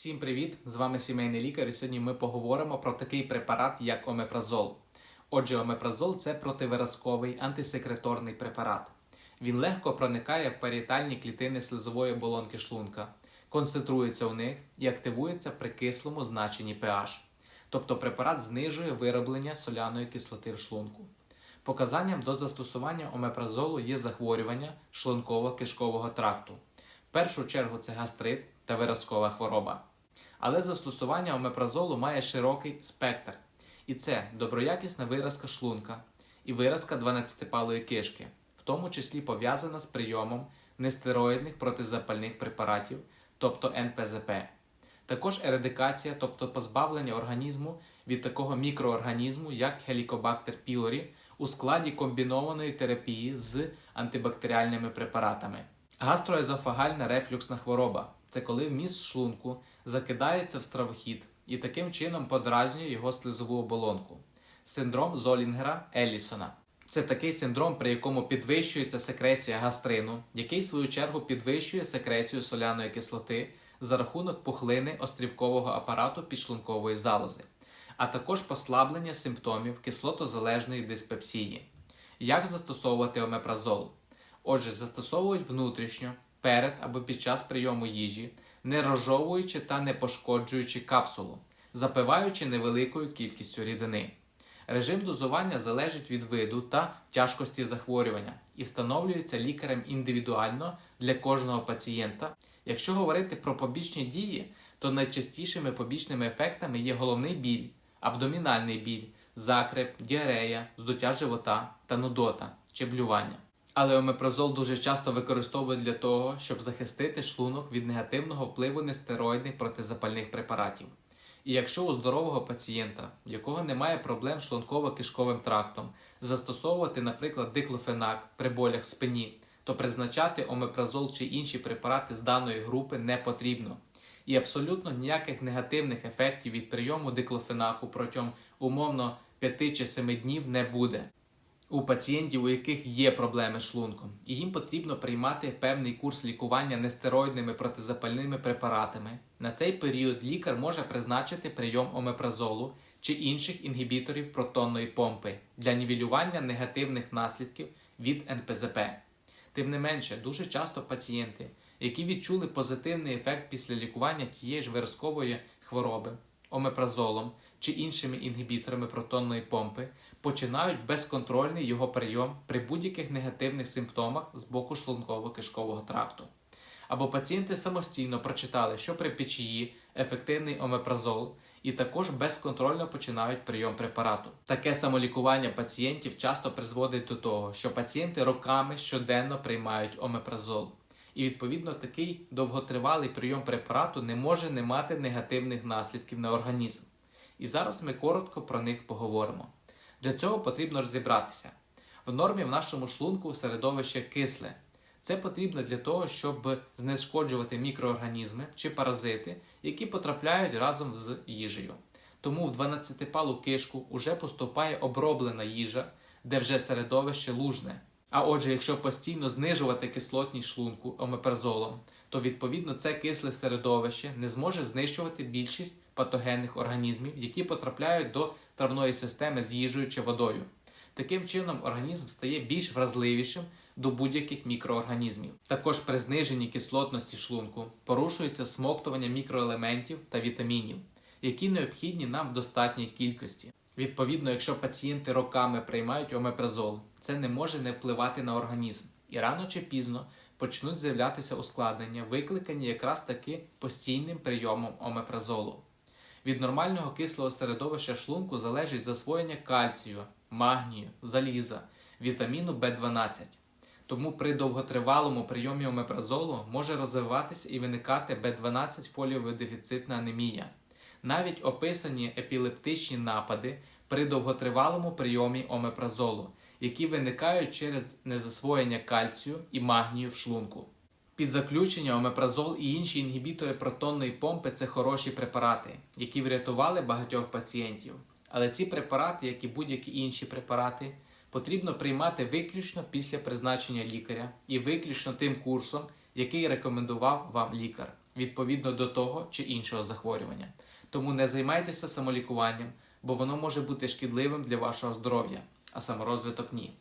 Всім привіт! З вами сімейний лікар. І сьогодні ми поговоримо про такий препарат, як омепразол. Отже, омепразол це противиразковий антисекреторний препарат. Він легко проникає в паріетальні клітини слизової оболонки шлунка, концентрується у них і активується при кислому значенні pH. Тобто препарат знижує вироблення соляної кислоти в шлунку. Показанням до застосування омепразолу є захворювання шлунково-кишкового тракту. В першу чергу це гастрит та виразкова хвороба. Але застосування омепразолу має широкий спектр. І це доброякісна виразка шлунка і виразка 12-палої кишки, в тому числі пов'язана з прийомом нестероїдних протизапальних препаратів, тобто НПЗП. Також ерадикація, тобто позбавлення організму від такого мікроорганізму, як Helicobacter pylori, у складі комбінованої терапії з антибактеріальними препаратами. Гастроезофагальна рефлюксна хвороба це коли вміст шлунку закидається в стравохід і таким чином подразнює його слизову оболонку. Синдром Золінгера Еллісона. Це такий синдром, при якому підвищується секреція гастрину, який в свою чергу підвищує секрецію соляної кислоти за рахунок пухлини острівкового апарату підшлункової залози, а також послаблення симптомів кислотозалежної диспепсії. Як застосовувати омепразол? Отже, застосовують внутрішньо, перед або під час прийому їжі, не розжовуючи та не пошкоджуючи капсулу, запиваючи невеликою кількістю рідини. Режим дозування залежить від виду та тяжкості захворювання і встановлюється лікарем індивідуально для кожного пацієнта. Якщо говорити про побічні дії, то найчастішими побічними ефектами є головний біль, абдомінальний біль, закреп, діарея, здуття живота та нудота чи блювання. Але омепразол дуже часто використовують для того, щоб захистити шлунок від негативного впливу нестероїдних протизапальних препаратів. І якщо у здорового пацієнта, в якого немає проблем з шлунково-кишковим трактом, застосовувати, наприклад, диклофенак при болях в спині, то призначати омепразол чи інші препарати з даної групи не потрібно. І абсолютно ніяких негативних ефектів від прийому диклофенаку протягом умовно 5 чи 7 днів не буде у пацієнтів, у яких є проблеми з шлунком, і їм потрібно приймати певний курс лікування нестероїдними протизапальними препаратами. На цей період лікар може призначити прийом омепразолу чи інших інгібіторів протонної помпи для нівелювання негативних наслідків від НПЗП. Тим не менше, дуже часто пацієнти, які відчули позитивний ефект після лікування тієї ж виразкової хвороби, омепразолом чи іншими інгібіторами протонної помпи, починають безконтрольний його прийом при будь-яких негативних симптомах з боку шлунково-кишкового тракту. Або пацієнти самостійно прочитали, що при печії ефективний омепразол, і також безконтрольно починають прийом препарату. Таке самолікування пацієнтів часто призводить до того, що пацієнти роками щоденно приймають омепразол. І відповідно такий довготривалий прийом препарату не може не мати негативних наслідків на організм. І зараз ми коротко про них поговоримо. Для цього потрібно розібратися. В нормі в нашому шлунку середовище кисле. Це потрібно для того, щоб знешкоджувати мікроорганізми чи паразити, які потрапляють разом з їжею. Тому в 12-палу кишку вже поступає оброблена їжа, де вже середовище лужне. А отже, якщо постійно знижувати кислотність шлунку омепразолом, то відповідно це кисле середовище не зможе знищувати більшість патогенних організмів, які потрапляють до травної системи з їжею чи водою. Таким чином, організм стає більш вразливішим до будь-яких мікроорганізмів. Також при зниженні кислотності шлунку порушується смоктування мікроелементів та вітамінів, які необхідні нам в достатній кількості. Відповідно, якщо пацієнти роками приймають омепразол, це не може не впливати на організм, і рано чи пізно почнуть з'являтися ускладнення, викликані якраз таки постійним прийомом омепразолу. Від нормального кислого середовища шлунку залежить засвоєння кальцію, магнію, заліза, вітаміну В12. Тому при довготривалому прийомі омепразолу може розвиватися і виникати В12 фоліовий дефіцитна анемія. Навіть описані епілептичні напади при довготривалому прийомі омепразолу, які виникають через незасвоєння кальцію і магнію в шлунку. Під заключення омепразол і інші інгібітори протонної помпи це хороші препарати, які врятували багатьох пацієнтів. Але ці препарати, як і будь-які інші препарати, потрібно приймати виключно після призначення лікаря і виключно тим курсом, який рекомендував вам лікар. відповідно до того чи іншого захворювання. Тому не займайтеся самолікуванням, бо воно може бути шкідливим для вашого здоров'я, а саморозвиток ні.